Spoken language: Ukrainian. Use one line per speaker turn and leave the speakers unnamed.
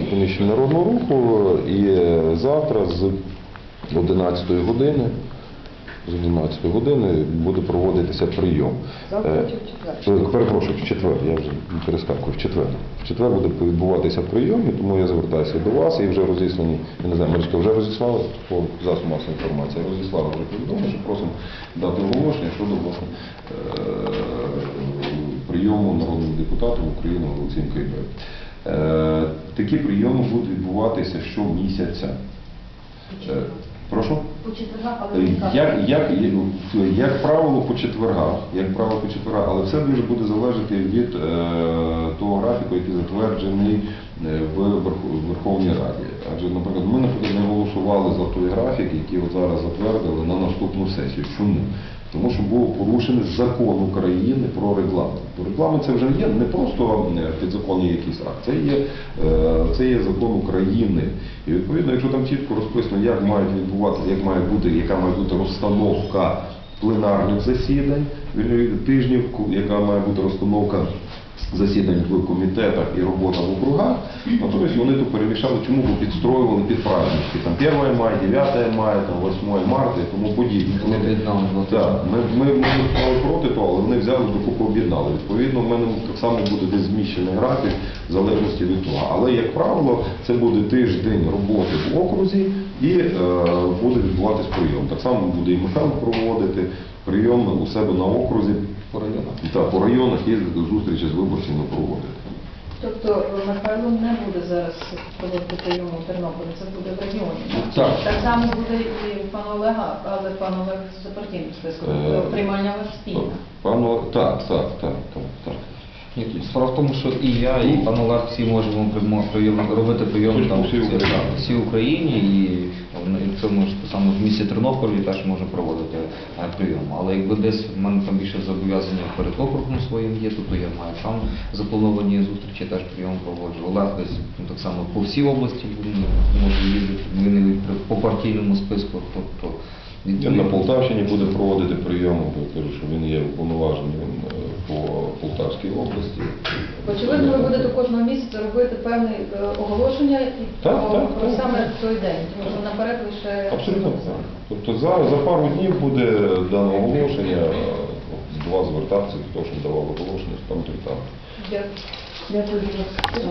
у приміщенні народного руху і е, завтра з 11 години з 11 години буде проводитися прийом.
Завтра
Е,
чи в четвер?
е, Перепрошую, в четвер, я вже перескакую, в четвер. В четвер буде відбуватися прийом, і тому я звертаюся до вас і вже розіслані, я не знаю, Марічка, вже розіслали по засобу масової інформації, розіслали вже повідомлення, що просимо дати оголошення щодо власне прийому народним депутатом України Олексієм Кайбе. Е, Такі прийоми будуть відбуватися щомісяця. Е, Прошу?
По четвергах, але
Е. Як, як, як правило, по четвергах, як правило, по четвергах, але все дуже буде залежати від е, того графіку, який затверджений в Верховній Раді. Адже, наприклад, ми, наприклад, не голосували за той графік, який от зараз затвердили на наступну сесію. Чому? Тому що був порушений закон України про регламент. Бо Регламент це вже є не просто підзаконні підзаконний якийсь акт, це є, е, це є закон України. І відповідно, якщо там чітко розписано, як мають відбуватися, як має бути, яка має бути розстановка пленарних засідань, тижнів, яка має бути розстановка засідань в комітетах і робота в округах, натомість вони тут перемішали, чому бо підстроювали під празднички. Там 1 мая, 9 мая, там 8 марта і тому подібне.
Вони об'єднали
Так, ми, ми, ми виступали проти того, але вони взяли докупи об'єднали. Відповідно, в мене так само буде десь зміщений графік в залежності від того. Але, як правило, це буде тиждень роботи в окрузі і е, буде відбуватись прийом. Так само буде і Михайло проводити прийом у себе на окрузі.
по районах.
Так, по районах їздити зустрічі з виборцями проводити.
Тобто Михайло не буде зараз проводити прийому у Тернополі, це буде в регіоні.
Так.
Так само буде і у пана Олега, але пан Олег за партійним списком.
Е,
Приймальня у вас спільна.
Пану, так, так, так, так, так.
Справа в тому, що і я, і пан Олег всі можемо прийом- робити
по
там всі- всій Україні, і ми ж саме в місті Тернополі теж можемо проводити е, прийом. Але якби десь в мене там більше зобов'язання перед округом своїм є, тобто я маю там заплановані зустрічі, теж прийом проводжу. Олег десь ну, так само по всій області може їздити, він по партійному списку, тобто
Він на Полтавщині буде проводити прийом, бо я кажу, що він є уповноваженим е, по Полтавській області.
Очевидно, ви будете кожного місяця робити певне е, оголошення і
Так,
про,
так,
про
так.
саме той день, тому що наперед лише
Абсолютно так. Тобто за, за пару днів буде дане оголошення, два звертатися, до того, щоб давали оголошення, там і там.
Дякую. Дякую.